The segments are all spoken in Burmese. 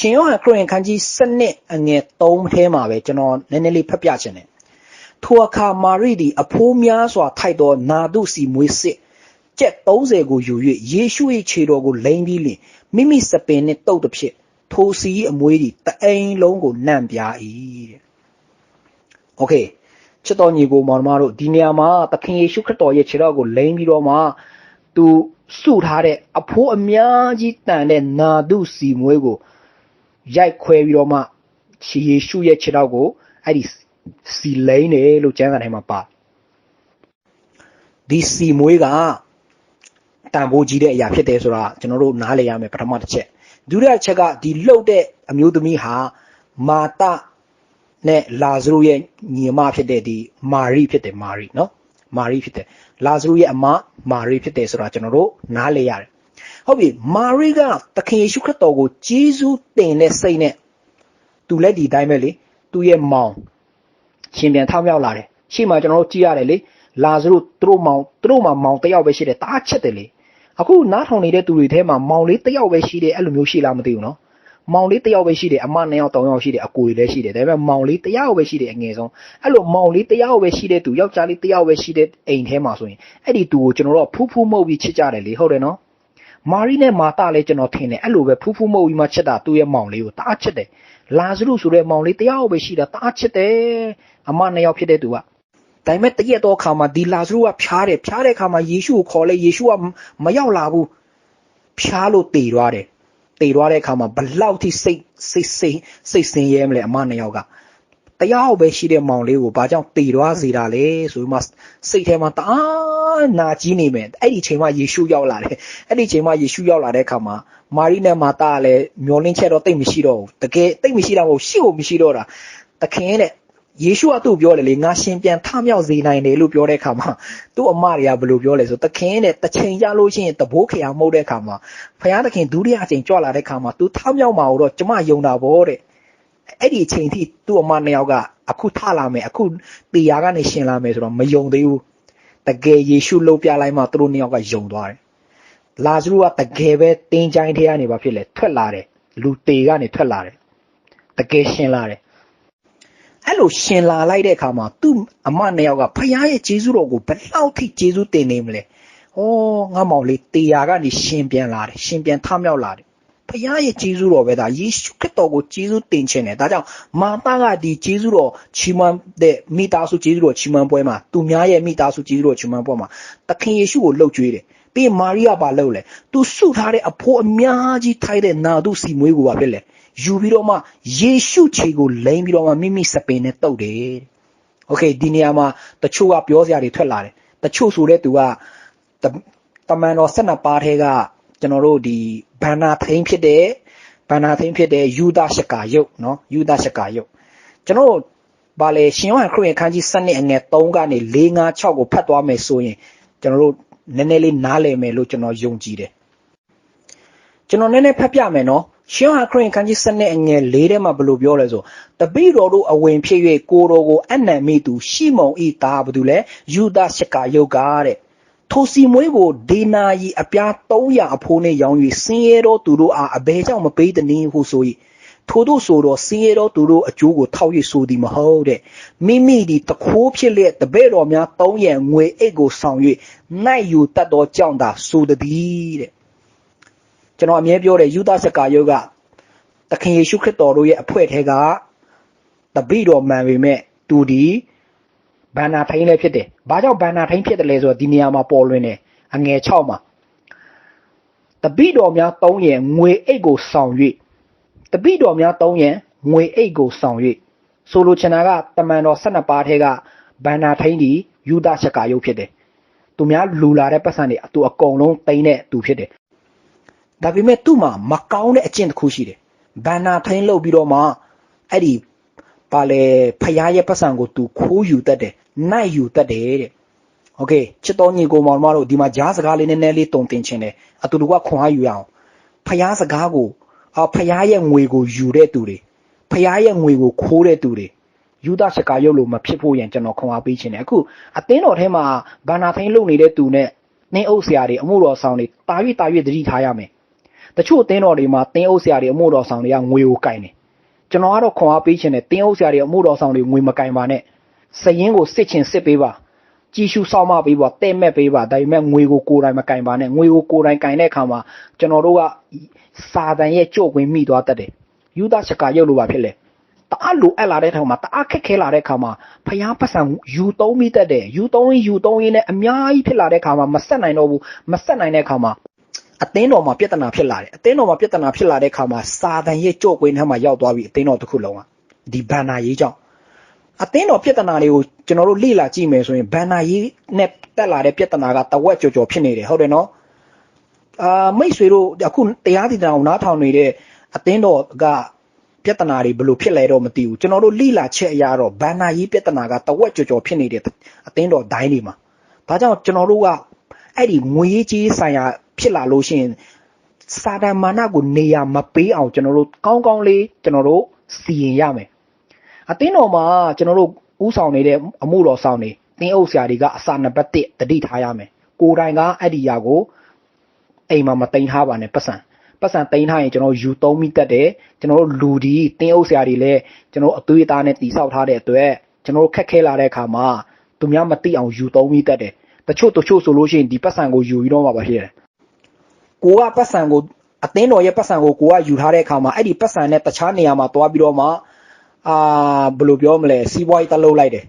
ရှင်ယောဟန်ခရစ်ယာန်ခန်းကြီး7အငယ်3ထဲမှာပဲကျွန်တော်နည်းနည်းလေးဖတ်ပြချင်တယ်ထိုအခါမာရိသည်အဖိုးများစွာထိုက်သောနာဒုစီမွေးစစ်ကျက်30ကိုယူ၍ယေရှု၏ခြေတော်ကိုလိမ့်ပြီးလျှင်မိမိစပင်နှင့်တုပ်သည်ဖြစ်ထိုစီ၏အမွေးသည်တအိမ်လုံးကိုနှံ့ပြား၏တဲ့။ Okay ချစ်တော်ညီကိုမောင်နှမတို့ဒီနေရာမှာသခင်ယေရှုခရစ်တော်ရဲ့ခြေတော်ကိုလိမ့်ပြီးတော့မှသူစုထားတဲ့အဖိုးအများကြီးတန်တဲ့နာဒုစီမွေးကို ရိုက်ခွဲပြီးတော့မှယေရှုရဲ့ခြေတော်ကိုအဲ့ဒီစီလိမ့်တယ်လို့ကျမ်းစာထဲမှာပါဒီစီမွေးကတန်ဖိုးကြီးတဲ့အရာဖြစ်တယ်ဆိုတာကျွန်တော်တို့နားလည်ရမယ်ပထမတစ်ချက်ဒုတိယချက်ကဒီလှုပ်တဲ့အမျိုးသမီးဟာမာတနဲ့လာဇရုရဲ့ညီမဖြစ်တဲ့ဒီမာရိဖြစ်တယ်မာရိနော်မာရိဖြစ်တယ်လာဇရုရဲ့အမမာရိဖြစ်တယ်ဆိုတာကျွန်တော်တို့နားလည်ရတယ် ဟုတ်ပြီမာရိကသခင်ယေရှုခရစ်တော်ကိုဂျေဇုတင်တဲ့စိတ်နဲ့သူလည်းဒီတိုင်းပဲလေသူ့ရဲ့မောင်ရှင်ပြန်ထောက်မြောက်လာတယ်ရှေ့မှာကျွန်တော်တို့ကြည့်ရတယ်လေလာဇရုသူတို့မောင်သူတို့မှာမောင်တယောက်ပဲရှိတယ်တားချက်တယ်လေအခုနားထောင်နေတဲ့သူတွေထဲမှာမောင်လေးတယောက်ပဲရှိတယ်အဲ့လိုမျိုးရှိလားမသိဘူးနော်မောင်လေးတယောက်ပဲရှိတယ်အမနှစ်ယောက်တောင်ယောက်ရှိတယ်အကိုတွေလည်းရှိတယ်ဒါပေမဲ့မောင်လေးတယောက်ပဲရှိတယ်အငယ်ဆုံးအဲ့လိုမောင်လေးတယောက်ပဲရှိတဲ့သူယောက်ျားလေးတယောက်ပဲရှိတဲ့အိမ်ထဲမှာဆိုရင်အဲ့ဒီသူကိုကျွန်တော်တို့ဖူးဖူးမှုတ်ပြီးချစ်ကြတယ်လေဟုတ်တယ်နော် မာရီနဲ့မာတာလည်းကျွန်တော်ထင်တယ်အဲ့လိုပဲဖူးဖူးမှုတ်ပြီးမှချစ်တာသူ့ရဲ့မောင်လေးကိုတအားချစ်တယ်လာဇရုဆိုတဲ့မောင်လေးတယောက်ပဲရှိတာတအားချစ်တယ်အမနှစ်ယောက်ဖြစ်တဲ့သူကဒါပေမဲ့တရက်တော့ခါမှာဒီလာဇရုကဖျားတယ်ဖျားတဲ့ခါမှာယေရှုကိုခေါ်လဲယေရှုကမရောက်လာဘူးဖျားလို့တည်သွားတယ်တည်သွားတဲ့အခါမှာဘလောက်ထိစိတ်စိတ်စိတ်စိတ်ဆင်းရဲမလဲအမနှစ်ယောက်က တရားပဲရှိတဲ့မောင်လေးကိုဘာကြောင့်တည်သွားစေတာလဲဆိုပြီးမှစိတ်ထဲမှာတအားနာကြီးနေမယ်အဲ့ဒီချိန်မှာယေရှုရောက်လာတယ်အဲ့ဒီချိန်မှာယေရှုရောက်လာတဲ့အခါမှာမာရိနဲ့မာတာကလည်းမျောလင်းချက်တော့တိတ်မရှိတော့ဘူးတကယ်တိတ်မရှိတာမဟုတ်ရှိဖို့မရှိတော့တာသခင်တဲ့ယေရှုကသူ့ပြောတယ်လေငါရှင်ပြန်ထမြောက်စေနိုင်တယ်လို့ပြောတဲ့အခါမှာသူ့အမတွေကဘယ်လိုပြောလဲဆိုသခင်တဲ့တချိန်ကြလို့ရှိရင်တဘိုးခရာမှုတ်တဲ့အခါမှာဖခင်သခင်ဒုတိယအချိန်ကြွလာတဲ့အခါမှာ तू ထမြောက်မှာတော့ကျမယုံတာဗောတဲ့ အဲ့ဒီအချိန်ထိသူ့အမနှစ်ယောက်ကအခုထလာမယ်အခုတေယာကနေရှင်လာမယ်ဆိုတော့မယုံသေးဘူးတကယ်ယေရှုလှုပ်ပြလိုက်မှသူတို့နှစ်ယောက်ကယုံသွားတယ်လာဇရုကတကယ်ပဲတင်းချိုင်းထဲကနေဘာဖြစ်လဲထွက်လာတယ်လူတေကနေထွက်လာတယ်တကယ်ရှင်လာတယ်အဲ့လိုရှင်လာလိုက်တဲ့အခါမှာသူ့အမနှစ်ယောက်ကဖခင်ရဲ့ဂျေဇုတော်ကိုဘယ်လောက်ထိဂျေဇုတင်နေမလဲ။ဩငါမောင်လေးတေယာကနေရှင်ပြန်လာတယ်ရှင်ပြန်ထမြောက်လာတယ်။ ဖခင်ရဲ့ဂျေဇုတော်ပဲဒါယေရှုခရစ်တော်ကိုဂျေဇုတင်ခြင်းတယ်။ဒါကြောင့်မာသကဒီဂျေဇုတော်ချီးမွမ်းတဲ့မိသားစုဂျေဇုတော်ချီးမွမ်းပွဲမှာသူများရဲ့မိသားစုဂျေဇုတော်ချီးမွမ်းပွဲမှာသခင်ယေရှုကိုလှုပ်ကြွေးတယ်။ပြီးမာရိယပါလှုပ်လေ။ तू စုထားတဲ့အဖိုးအများကြီးထိုက်တဲ့နာတုစီမွေးကိုပါဖြစ်လေ။ယူပြီးတော့မှယေရှုခြေကိုလိမ့်ပြီးတော့မှမိမိစပင်နဲ့တုပ်တယ်။ Okay ဒီနေရာမှာတချို့ကပြောစရာတွေထွက်လာတယ်။တချို့ဆိုတဲ့သူကတမန်တော်၁၂ပါးထဲက ကျွန်တော်တို့ဒီဘန္နာသိန်းဖြစ်တဲ့ဘန္နာသိန်းဖြစ်တဲ့ယူဒရှကာယုတ်နော်ယူဒရှကာယုတ်ကျွန်တော်ဗာလေရှင်ယောဟန်ခရစ်ယာန်ခန်းကြီး7နှစ်အငယ်3ကနေ4 5 6ကိုဖတ်သွားမယ်ဆိုရင်ကျွန်တော်တို့နည်းနည်းလေးနားလည်မယ်လို့ကျွန်တော်ယုံကြည်တယ်ကျွန်တော်နည်းနည်းဖတ်ပြမယ်နော်ရှင်းဟာခရင်ခန်းကြီးစနစ်အငယ်လေးထဲမှာဘယ်လိုပြောလဲဆိုတပိတော်တို့အဝင်ဖြစ်၍ကိုတော်ကိုအနံမိသူ ရှီမုန်ဤသားဘာတူလဲယူဒရှကာယုတ်ကားတဲ့ ထိုစီမွေးကိုဒေနာယီအပြား300အဖိုးနဲ့ရောင်း၍ဆင်းရဲတော်သူတို့အားအဘဲကြောင့်မပေးတနည်းဟုဆို၏ထို့သောဆိုတော့ဆင်းရဲတော်သူတို့အကျိုးကိုထောက်၍ဆိုသည်မဟုတ်တဲ့မိမိဒီတခိုးဖြစ်လျက်တပည့်တော်များ300ရန်ငွေအိတ်ကိုဆောင်၍နိုင်ယူတတ်သောကြောင့်သာဆိုသည်တဲ့ကျွန်တော်အမြဲပြောတယ်ယူဒစကာယုတ်ကသခင်ယေရှုခရစ်တော်တို့ရဲ့အဖွဲ့ထဲကတပိတော်မှန်ပေမဲ့သူဒီ ဘန္နာထိန်လည်းဖြစ်တယ်။ဘာကြောင့်ဘန္နာထိန်ဖြစ်တယ်လဲဆိုတော့ဒီနေရာမှာပေါ်လွင်တယ်အငယ်6မှာတပိတော်များ3ရန်ငွေအိတ်ကိုဆောင်၍တပိတော်များ3ရန်ငွေအိတ်ကိုဆောင်၍ဆိုလိုချင်တာကတမန်တော်12ပါးထဲကဘန္နာထိန်ဒီယူဒရှကာယုတ်ဖြစ်တယ်။သူများလူလာတဲ့ပတ်စံတွေသူအကုန်လုံးတိမ့်တဲ့သူဖြစ်တယ်ဒါပေမဲ့သူ့မှာမကောင်းတဲ့အကျင့်တစ်ခုရှိတယ်ဘန်နာထိန်လုပ်ပြီးတော့မှအဲ့ဒီ ပါလေဖျားရဲ့ပတ်စံကိုသူခိုးယူတတ်တယ်နိုင်ယူတတ်တယ်တဲ့โอเคချစ်တော်ညီကိုမောင်မတို့ဒီမှာဂျားစကားလေးနည်းနည်းလေးတုံတင်ခြင်းတယ်အတူတူကခွန်အားယူရအောင်ဖျားစကားကိုအဖျားရဲ့ငွေကိုယူတဲ့သူတွေဖျားရဲ့ငွေကိုခိုးတဲ့သူတွေယူဒစကားရုပ်လို့မဖြစ်ဖို့ရန်ကျွန်တော်ခွန်အားပေးခြင်းတယ်အခုအသင်းတော်ထဲမှာဘာနာသိန်းလုပ်နေတဲ့သူနဲ့နှင်းအုပ်ဆရာတွေအမှုတော်ဆောင်တွေတာ၍တာ၍တတိထားရမယ် တချို့အသင်းတော်တွေမှာတင်းအုပ်ဆရာတွေအမှုတော်ဆောင်တွေကငွေကိုကင်တယ် ကျွန်တော်ကတော့ခွန်အားပေးခြင်းနဲ့တင်းအုပ်ဆရာတွေအမှုတော်ဆောင်တွေငွေမကင်ပါနဲ့စရင်ကိုစစ်ချင်စစ်ပေးပါကြည်ရှုဆောက်မပေးပါတဲ့မဲ့ပေးပါဒါပေမဲ့ငွေကိုကိုယ်တိုင်မကင်ပါနဲ့ငွေကိုကိုယ်တိုင်ကင်တဲ့အခါမှာကျွန်တော်တို့ကစာတန်ရဲ့ကြို့ကွင်းမိသွားတတ်တယ်ယူဒရှကာရုပ်လိုပါဖြစ်လေတအားလိုအပ်လာတဲ့ထောင်မှာတအားခက်ခဲလာတဲ့ခါမှာဖျားပတ်စံယူသုံးမိတတ်တယ်ယူသုံးရင်ယူသုံးရင်းနဲ့အများကြီးဖြစ်လာတဲ့ခါမှာမဆက်နိုင်တော့ဘူးမဆက်နိုင်တဲ့ခါမှာ အသင်းတော်မှာပြဿနာဖြစ်လာတယ်အသင်းတော်မှာပြဿနာဖြစ်လာတဲ့ခါမှာစာတန်ရဲ့ကြို့ကွင်းထဲမှာရောက်သွားပြီအသင်းတော်တစ်ခုလုံးကဒီဘန်နာရေးကြောင့်အသင်းတော်ပြဿနာတွေကိုကျွန်တော်တို့လေ့လာကြည့်မယ်ဆိုရင်ဘန်နာရေးနဲ့တက်လာတဲ့ပြဿနာကတဝက်ကြော်ကြော်ဖြစ်နေတယ်ဟုတ်တယ်နော်အာမိတ်ဆွေတို့အခုတရားတည်တောင်နားထောင်နေတဲ့အသင်းတော်ကပြဿနာတွေဘယ်လိုဖြစ်လဲတော့မသိဘူးကျွန်တော်တို့လိလာချက်အရာတော့ဘန်နာရေးပြဿနာကတဝက်ကြော်ကြော်ဖြစ်နေတယ်အသင်းတော်ဒိုင်းတွေမှာဒါကြောင့်ကျွန်တော်တို့ကအဲ့ဒီငွေရေးကြေးဆိုင်ရာ ဖြစ်လာလို့ရှိရင်စာတန်မာနကိုနေရာမပေးအောင်ကျွန်တော်တို့ကောင်းကောင်းလေးကျွန်တော်တို့စီရင်ရမယ်အသင်းတော်မှာကျွန်တော်တို့ဥဆောင်နေတဲ့အမှုတော်ဆောင်နေတင်းအုပ်ဆရာတွေကအစာနံပါတ်1တတိထားရမယ်ကိုယ်တိုင်ကအဲ့ဒီຢာကိုအိမ်မှာမတိန်ထားပါနဲ့ပတ်စံပတ်စံတိန်ထားရင်ကျွန်တော်ယူသုံးမိတတ်တယ်ကျွန်တော်တို့လူဒီတင်းအုပ်ဆရာတွေလည်းကျွန်တော်အသွေးအသားနဲ့တိဆောက်ထားတဲ့အတွက်ကျွန်တော်တို့ခက်ခဲလာတဲ့အခါမှာသူများမသိအောင်ယူသုံးမိတတ်တယ်တချို့တချို့ဆိုလို့ရှိရင်ဒီပတ်စံကိုယူပြီးတော့မှပါဖြစ်တယ် ကိုကပတ်စံကိုအသင်းတော်ရဲ့ပတ်စံကိုကိုကယူထားတဲ့အခါမှာအဲ့ဒီပတ်စံနဲ့တခြားနေရာမှာသွားပြီးတော့မှအာဘယ်လိုပြောမလဲစီးပွားရေးတလုတ်လိုက်တယ်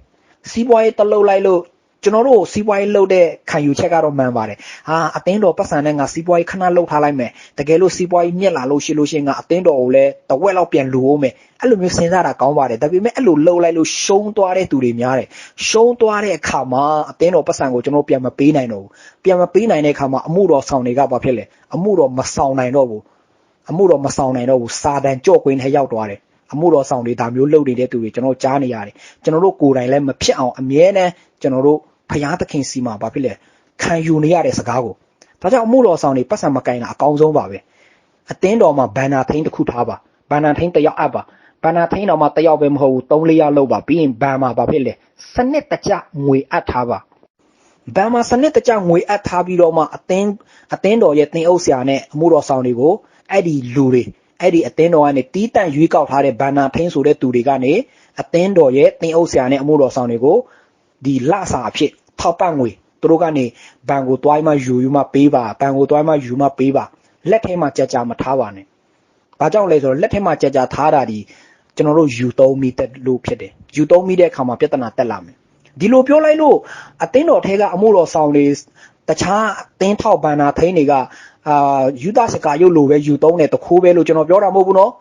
စီးပွားရေးတလုတ်လိုက်လို့ ကျွန်တော်တို့စီးပွားရေးလုပ်တဲ့ခံယူချက်ကတော့မှန်ပါတယ်ဟာအသင်းတော်ပတ်စံနဲ့ငါစီးပွားရေးခဏလုပ်ထားလိုက်မယ်တကယ်လို့စီးပွားရေးမြက်လာလို့ရှိလို့ရှိရင်ငါအသင်းတော်ကိုလည်းတဝက်လောက်ပြန်လူအောင်မယ်အဲ့လိုမျိုးစဉ်းစားတာကောင်းပါတယ်ဒါပေမဲ့အဲ့လိုလုပ်လိုက်လို့ရှုံးသွားတဲ့သူတွေများတယ်ရှုံးသွားတဲ့အခါမှာအသင်းတော်ပတ်စံကိုကျွန်တော်ပြန်မပေးနိုင်တော့ဘူးပြန်မပေးနိုင်တဲ့အခါမှာအမှုတော်ဆောင်တွေကဘာဖြစ်လဲအမှုတော်မဆောင်နိုင်တော့ဘူးအမှုတော်မဆောင်နိုင်တော့ဘူးစာတန်ကြော့ကွင်းထဲရောက်သွားတယ်အမှုတော်ဆောင်တွေဒါမျိုးလုပ်နေတဲ့သူတွေကျွန်တော်ကြားနေရတယ်ကျွန်တော်တို့ကိုယ်တိုင်လည်းမဖြစ်အောင်အမြဲတမ်း ကျွန်တော်တို့ဖရာသခင်စီမှာဘာဖြစ်လဲခံယူနေရတဲ့စကားကိုဒါကြောင့်အမှုတော်ဆောင်တွေပတ်စံမကင်တာအကောင်းဆုံးပါပဲအသင်းတော်မှာဘန်နာထိန်တစ်ခုထားပါဘန်နာထိန်တယောက်အပ်ပါဘန်နာထိန်တော်မှာတယောက်ပဲမဟုတ်ဘူး၃၄ယောက်လောက်ပါပြီးရင်ဘန်မှာဘာဖြစ်လဲစနစ်တကျငွေအပ်ထားပါဘန်မှာစနစ်တကျငွေအပ်ထားပြီးတော့မှအသင်းအသင်းတော်ရဲ့တင်အုပ်ဆရာနဲ့အမှုတော်ဆောင်တွေကိုအဲ့ဒီလူတွေအဲ့ဒီအသင်းတော်ကနေတီးတန့်ရွေးကောက်ထားတဲ့ဘန်နာထိန်ဆိုတဲ့သူတွေကနေအသင်းတော်ရဲ့တင်အုပ်ဆရာနဲ့အမှုတော်ဆောင်တွေကို ဒီလစာအဖြစ်ထောက်ပံ့ငွေသူတို့ကနေဘဏ်ကိုတွိုင်းမှယူယူမှပေးပါဘဏ်ကိုတွိုင်းမှယူမှပေးပါလက်ထဲမှာကြကြမထားပါနဲ့။ဘာကြောင့်လဲဆိုတော့လက်ထဲမှာကြကြထားတာဒီကျွန်တော်တို့ယူသုံးမိတဲ့လို့ဖြစ်တယ်။ယူသုံးမိတဲ့အခါမှာပြဿနာတက်လာမယ်။ဒီလိုပြောလိုက်လို့အသင်းတော်ထဲကအမှုတော်ဆောင်တွေတခြားအသင်းထောက်ပံ့တာထိန်းတွေကအာယူဒစကာရုပ်လိုပဲယူသုံးတယ်တခိုးပဲလို့ကျွန်တော်ပြောတာမဟုတ်ဘူးနော်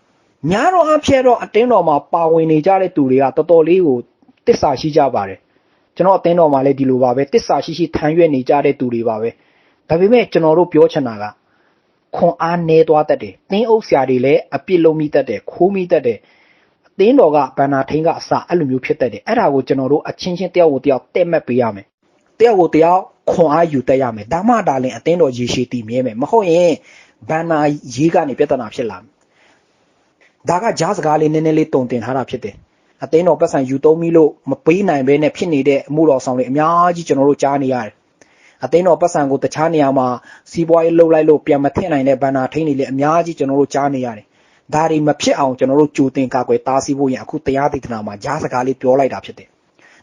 ။ညာတော့အဖြစ်တော့အတင်းတော်မှာပါဝင်နေကြတဲ့သူတွေကတော်တော်လေးကိုတစ္ဆာရှိကြပါတယ် ကျွန်တော်အသင်းတော်မှာလည်းဒီလိုပါပဲတစ္ဆာရှိရှိထမ်းရွက်နေကြတဲ့သူတွေပါပဲဒါပေမဲ့ကျွန်တော်တို့ပြောချင်တာကခွန်အားနေသွားတတ်တယ်တင်းအုပ်ဆရာတွေလည်းအပြစ်လုံးမိတတ်တယ်ခိုးမိတတ်တယ်အသင်းတော်ကဘန္နာထိန်ကအစအဲ့လိုမျိုးဖြစ်တတ်တယ်အဲ့ဒါကိုကျွန်တော်တို့အချင်းချင်းတယောက်ကိုတယောက်တက်မှတ်ပေးရမယ်တယောက်ကိုတယောက်ခွန်အားယူတတ်ရမယ်ဒါမှဒါလည်းအသင်းတော်ရေရှည်တည်မြဲမယ်မဟုတ်ရင်ဘန္နာရေးကနေပြဿနာဖြစ်လာမယ်ဒါကကြားစကားလေးနည်းနည်းလေးတုံတင်ထားတာဖြစ်တယ် အသင်းတော်ပတ်စံယူသုံးပြီးလို့မပေးနိုင်ဘဲနဲ့ဖြစ်နေတဲ့အမှုတော်ဆောင်တွေအများကြီးကျွန်တော်တို့ကြားနေရတယ်အသင်းတော်ပတ်စံကိုတခြားနေရာမှာစီးပွားရေးလှုပ်လိုက်လို့ပြန်မထည့်နိုင်တဲ့ဘဏ္ဍာထိန်းတွေလည်းအများကြီးကျွန်တော်တို့ကြားနေရတယ်ဒါတွေမဖြစ်အောင်ကျွန်တော်တို့ကြိုတင်ကာကွယ်တားဆီးဖို့ရင်အခုတရားဒေသနာမှာကြားစကားလေးပြောလိုက်တာဖြစ်တယ်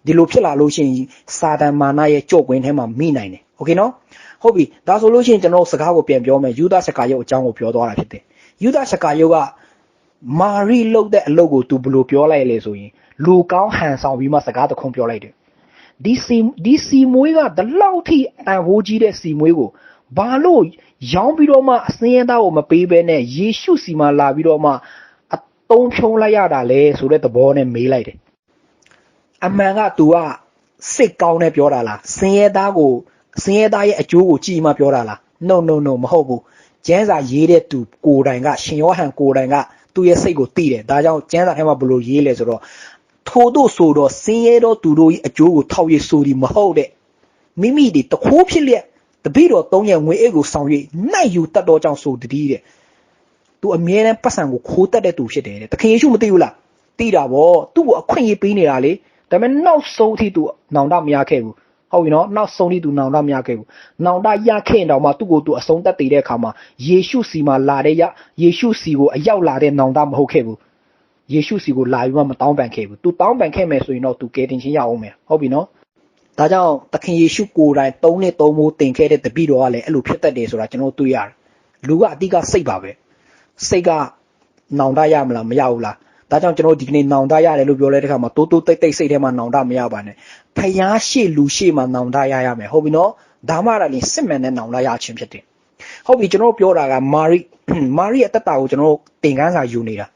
ဒီလိုဖြစ်လာလို့ရှိရင်စာတန်မာနရဲ့ကြော့ကွင်းထဲမှာမိနိုင်တယ်โอเคနော်ဟုတ်ပြီဒါဆိုလို့ရှိရင်ကျွန်တော်စကားကိုပြန်ပြောမယ်ယူဒစကာယုတ်အကြောင်းကိုပြောသွားတာဖြစ်တယ်ယူဒစကာယုတ်က မာရီလှုပ်တဲ့အလုပ်ကို तू ဘယ်လိုပြောလိုက်လဲဆိုရင်လူကောင်းဟန်ဆောင်ပြီးမှစကားတခွန်းပြောလိုက်တယ်ဒီစီဒီစီမွေးကဒီလောက်ထိအန်ဟိုးကြီးတဲ့စီမွေးကိုဘာလို့ရောင်းပြီးတော့မှအစင်းရသားကိုမပေးဘဲနဲ့ယေရှုစီမှာလာပြီးတော့မှအတုံးဖြုံးလိုက်ရတာလဲဆိုတဲ့သဘောနဲ့မေးလိုက်တယ်အမှန်က तू ကစိတ်ကောင်းနဲ့ပြောတာလားစင်းရသားကိုစင်းရသားရဲ့အကျိုးကိုကြည်မှပြောတာလား no no no မဟုတ်ဘူးကျန်းစာရေးတဲ့သူကိုယ်တိုင်ကရှင်ယောဟန်ကိုယ်တိုင်က သူ့ရဲ့စိတ်ကိုသိတယ်ဒါကြောင့်ကျမ်းစာထဲမှာဘယ်လိုရေးလဲဆိုတော့ထို့သို့ဆိုတော့ဆင်းရဲသောသူတို့၏အကျိုးကိုထောက်ရဆိုသည်မဟုတ်တဲ့မိမိတွေတခိုးဖြစ်လျက်တပိတော်သုံးရငွေအိတ်ကိုဆောင်၍နိုင်ယူတတ်တော်ကြောင့်ဆိုတည်းတဲ့သူအမြဲတမ်းပတ်စံကိုခိုးတတ်တဲ့သူဖြစ်တယ်တဲ့တခင်ယေရှုမသိဘူးလားသိတာဗောသူ့ကိုအခွင့်အရေးပေးနေတာလေဒါပေမဲ့နောက်ဆုံးအထိသူနောင်တမရခဲ့ဘူး ဟုတ်ပြီနော်နောက်ဆုံးထိသူနောင်တမရခဲ့ဘူးနောင်တရခဲ့တော့မှသူ့ကိုသူအဆုံးသက်တည်တဲ့အခါမှာယေရှုစီမှာလာတဲ့ရယေရှုစီကိုအရောက်လာတဲ့နောင်တမဟုတ်ခဲ့ဘူးယေရှုစီကိုလာပြီးမှမတောင်းပန်ခဲ့ဘူးသူတောင်းပန်ခဲ့မယ်ဆိုရင်တော့သူကယ်တင်ခြင်းရအောင်မယ်ဟုတ်ပြီနော်ဒါကြောင့်သခင်ယေရှုကိုယ်တိုင်သုံးနှစ်သုံးမိုးတင်ခဲ့တဲ့တပည့်တော်ကလည်းအဲ့လိုဖြစ်တတ်တယ်ဆိုတာကျွန်တော်တွေ့ရတယ်လူကအတိကစိတ်ပါပဲစိတ်ကနောင်တရမလားမရဘူးလား ဒါကြောင့်ကျွန်တော်ဒီကနေ့နောင်တရတယ်လို့ပြောလဲတဲ့ခါမှာတိုးတိုးတိတ်တိတ်စိတ်ထဲမှာနောင်တမရပါနဲ့ဖျားရှိလူရှိမှနောင်တရရမယ်ဟုတ်ပြီနော်ဒါမှလည်းစစ်မှန်တဲ့နောင်တရခြင်းဖြစ်တယ်ဟုတ်ပြီကျွန်တော်ပြောတာကမာရိမာရိအသက်တာကိုကျွန်တော်သင်ခန်းစာယူနေတာ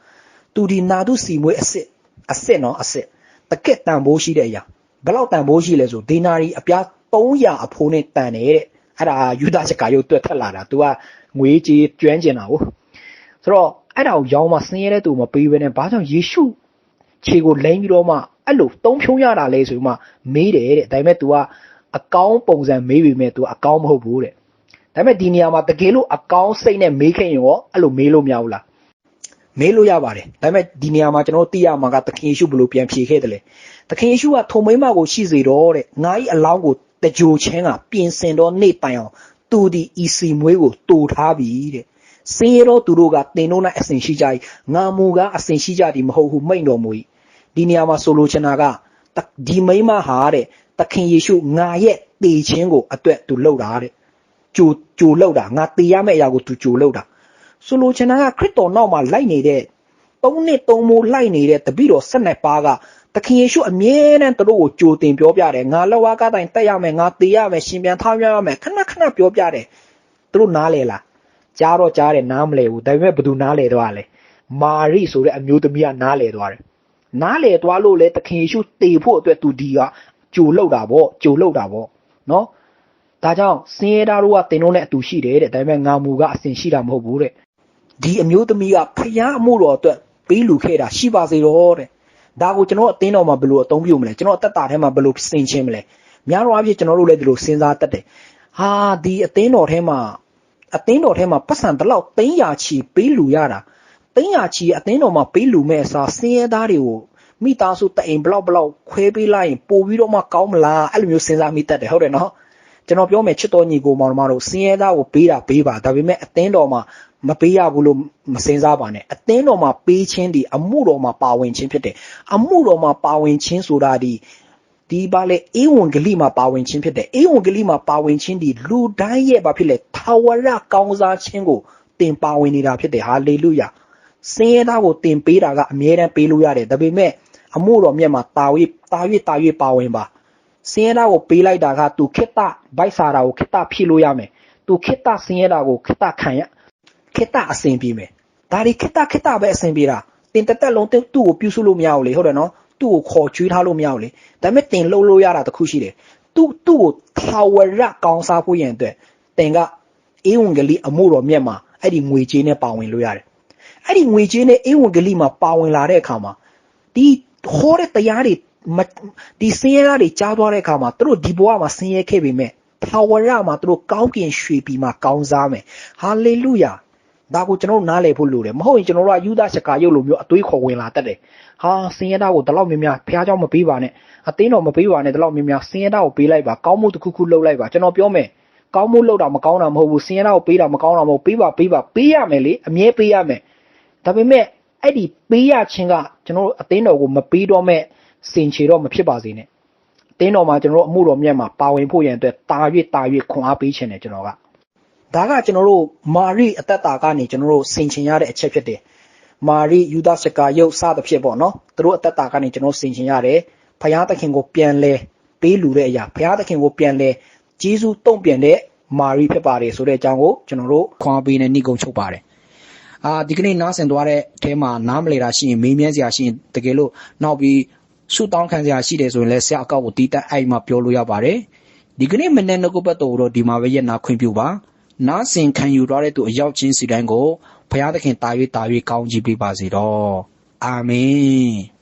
သူဒီနာတုစီမွေးအစ်စ်အစ်စ်နော်အစ်စ်တကက်တန်ဖိုးရှိတဲ့အရာဘယ်လောက်တန်ဖိုးရှိလဲဆိုဒေနာရီအပြား300အဖိုးနဲ့တန်တယ်တဲ့အဲ့ဒါယူဒချက်ကာရုပ်တွက်ထက်လာတာ तू ကငွေကြေးကျွမ်းကျင်တာကိုဆိုတော့ အဲ့ဒါကိုရောင်းမှဆင်းရဲတဲ့သူမပေးဘဲနဲ့ဘာကြောင့်ယေရှုခြေကိုလိမ့်ပြီးတော့မှအဲ့လိုသုံးဖြုံးရတာလဲဆိုမှမေးတယ်တဲ့ဒါပေမဲ့ तू ကအကောင်းပုံစံမေးပေမဲ့ तू အကောင်းမဟုတ်ဘူးတဲ့ဒါပေမဲ့ဒီနေရာမှာတကယ်လို့အကောင်းစိတ်နဲ့မေးခဲ့ရင်ရောအဲ့လိုမေးလို့မရဘူးလားမေးလို့ရပါတယ်ဒါပေမဲ့ဒီနေရာမှာကျွန်တော်သိရမှာကသခင်ယေရှုဘယ်လိုပြန်ဖြေခဲ့တယ်လဲသခင်ယေရှုကထုံမိမကိုရှိစေတော့တဲ့ငါ၏အလောင်းကိုတကြိုချင်းကပြင်ဆင်တော့နေတိုင်အောင်သူဒီဤစီမွေးကိုတူထားပြီတဲ့ စင်ရတော့သူတို့ကတင်တို့၌အစဉ်ရှိကြ၏ငါမူကအစဉ်ရှိကြသည်မဟုတ်ဟုမိန့်တော်မူ၏ဒီနေရာမှာဆိုလိုချင်တာကဒီမိမဟာတဲ့သခင်ယေရှုငါရဲ့တေခြင်းကိုအတွက်သူလှုပ်တာတဲ့ကြိုကြိုလှုပ်တာငါတေရမယ့်အရာကိုသူကြိုလှုပ်တာဆိုလိုချင်တာကခရစ်တော်နောက်မှာလိုက်နေတဲ့သုံးနှစ်သုံးမိုးလိုက်နေတဲ့တပည့်တော်၁၂ပါးကသခင်ယေရှုအမြဲတမ်းသူတို့ကိုကြိုတင်ပြောပြတယ်ငါလက်ဝါးကားတိုင်းတက်ရမယ်ငါတေးရမယ်ရှင်ပြန်ထားရမယ်ခဏခဏပြောပြတယ်သူတို့နားလေလား ကြားတော့ကြားတယ်နားမလဲဘူးဒါပေမဲ့ဘယ်သူနားလဲတော့လဲမာရိဆိုတဲ့အမျိုးသမီးကနားလဲသွားတယ်နားလဲသွားလို့လေသခင်ယေရှုတေဖို့အတွက်သူဒီကကြိုလောက်တာပေါ့ကြိုလောက်တာပေါ့နော်ဒါကြောင့်စင်ရတာတို့ကတင်တို့နဲ့အတူရှိတယ်တဲ့ဒါပေမဲ့ငါမူကအစဉ်ရှိတာမဟုတ်ဘူးတဲ့ဒီအမျိုးသမီးကဖျားအမှုတော်အတွက်ပေးလူခဲ့တာရှိပါစေတော့တဲ့ဒါကိုကျွန်တော်အသင်းတော်မှာဘယ်လိုအသုံးပြုမလဲကျွန်တော်အသက်တာထဲမှာဘယ်လိုစင်ချင်းမလဲများတော့အဖြစ်ကျွန်တော်တို့လည်းဒီလိုစဉ်းစားတတ်တယ်ဟာဒီအသင်းတော်ထဲမှာ အသင်းတော်ထဲမှာပတ်စံတလောက်300ချီပေးလူရတာ300ချီအသင်းတော်မှာပေးလူမဲ့အစားစင်းရဲသားတွေကိုမိသားစုတအိမ်ဘလောက်ဘလောက်ခွဲပေးလိုက်ရင်ပို့ပြီးတော့မှကောင်းမလားအဲ့လိုမျိုးစဉ်းစားမိတတ်တယ်ဟုတ်တယ်နော်ကျွန်တော်ပြောမယ်ချစ်တော်ညီကိုမောင်တို့စင်းရဲသားကိုပေးတာပေးပါဒါပေမဲ့အသင်းတော်မှာမပေးရဘူးလို့မစင်စားပါနဲ့အသင်းတော်မှာပေးခြင်းဒီအမှုတော်မှာပါဝင်ခြင်းဖြစ်တယ်အမှုတော်မှာပါဝင်ခြင်းဆိုတာဒီ ဒီပါလေအေဝံဂလိမှာပါဝင်ခြင်းဖြစ်တယ်အေဝံဂလိမှာပါဝင်ခြင်းဒီလူတိုင်းရဲ့ဘာဖြစ်လဲထာဝရကောင်းစားခြင်းကိုတင်ပါဝင်နေတာဖြစ်တယ်ဟာလေလုယာစင်ရသားကိုတင်ပေးတာကအမြဲတမ်းပေးလို့ရတယ်ဒါပေမဲ့အမှုတော်မြတ်မှာတာ၍တာ၍တာ၍ပါဝင်ပါစင်ရသားကိုပေးလိုက်တာကသူခိတ္တဗိုက်စာတာကိုခိတ္တဖြည့်လို့ရမယ်သူခိတ္တစင်ရတာကိုခိတ္တခံရခိတ္တအစဉ်ပြေမယ်ဒါဒီခိတ္တခိတ္တပဲအစဉ်ပြေတာတင်တက်တက်လုံးသူ့ကိုပြုစုလို့မရဘူးလေဟုတ်တယ်နော် သူ့ကိုခေါ်ကျွေးထားလို့မရဘူးလေဒါပေမဲ့တင်လှုပ်လို့ရတာတခုရှိတယ်သူ့သူ့ကိုထာဝရကောင်းစားဖို့ရန်အတွက်တင်ကအေဝံဂေလိအမှုတော်မြတ်မှာအဲ့ဒီငွေကြေးနဲ့ပါဝင်လို့ရတယ်အဲ့ဒီငွေကြေးနဲ့အေဝံဂေလိမှာပါဝင်လာတဲ့အခါမှာဒီဟောတဲ့တရားတွေဒီစင်းရဲတွေကြားသွားတဲ့အခါမှာသူတို့ဒီဘဝမှာဆင်းရဲခဲ့ပေမဲ့ထာဝရမှာသူတို့ကောင်းကင်ရွှေပြည်မှာကောင်းစားမယ်ဟာလေလုယာ ဒါကိုကျွန်တော်တို့နားလည်ဖို့လိုတယ်မဟုတ်ရင်ကျွန်တော်တို့ကယူဒရှကာရုပ်လိုမျိုးအသွေးခေါ်ဝင်လာတတ်တယ်ဟာစင်ရတာကိုဒီလောက်များများဖះเจ้าမပေးပါနဲ့အသင်းတော်မပေးပါနဲ့ဒီလောက်များများစင်ရတာကိုပေးလိုက်ပါကောင်းမှုတစ်ခုခုလုပ်လိုက်ပါကျွန်တော်ပြောမယ်ကောင်းမှုလုပ်တာမကောင်းတာမဟုတ်ဘူးစင်ရတာကိုပေးတာမကောင်းတာမဟုတ်ပေးပါပေးပါပေးရမယ်လေအမြဲပေးရမယ်ဒါပေမဲ့အဲ့ဒီပေးရခြင်းကကျွန်တော်တို့အသင်းတော်ကိုမပေးတော့မဲ့စင်ချေတော့မဖြစ်ပါစေနဲ့အသင်းတော်မှာကျွန်တော်တို့အမှုတော်မြတ်မှာပါဝင်ဖို့ရန်အတွက်တာ၍တာ၍ခွန်အားပေးခြင်းတယ်ကျွန်တော်က ဒါကကျွန်တော်တို့မာရိအသက်တာကနေကျွန်တော်တို့ဆင်ခြင်ရတဲ့အချက်ဖြစ်တယ်မာရိယူဒစကာယုတ်စသဖြင့်ပေါ့နော်သူတို့အသက်တာကနေကျွန်တော်ဆင်ခြင်ရတယ်ဖယားသခင်ကိုပြန်လဲပေးလူတဲ့အရာဖယားသခင်ကိုပြန်လဲဂျေဇုတုံ့ပြန်တဲ့မာရိဖြစ်ပါတယ်ဆိုတဲ့အကြောင်းကိုကျွန်တော်တို့ခွန်အားပေးနေနှိကုံချုပ်ပါတယ်အာဒီကနေ့နားဆင်သွားတဲ့အထဲမှာနားမလည်တာရှိရင်မေးမြန်းစရာရှိရင်တကယ်လို့နောက်ပြီးဆုတောင်းခံစရာရှိတယ်ဆိုရင်လည်းဆရာအကောက်ကိုတီးတက်အဲ့မှာပြောလို့ရပါတယ်ဒီကနေ့မနေ့နှုတ်ပတ်တော်တော့ဒီမှာပဲရက်နာခွင့်ပြုပါ နားဆင်ခံယူထားတဲ့သူအရောက်ချင်းစီတိုင်းကိုဘုရားသခင်တာ၍တာ၍ကောင်းကြီးပေးပါစေတော့အာမင်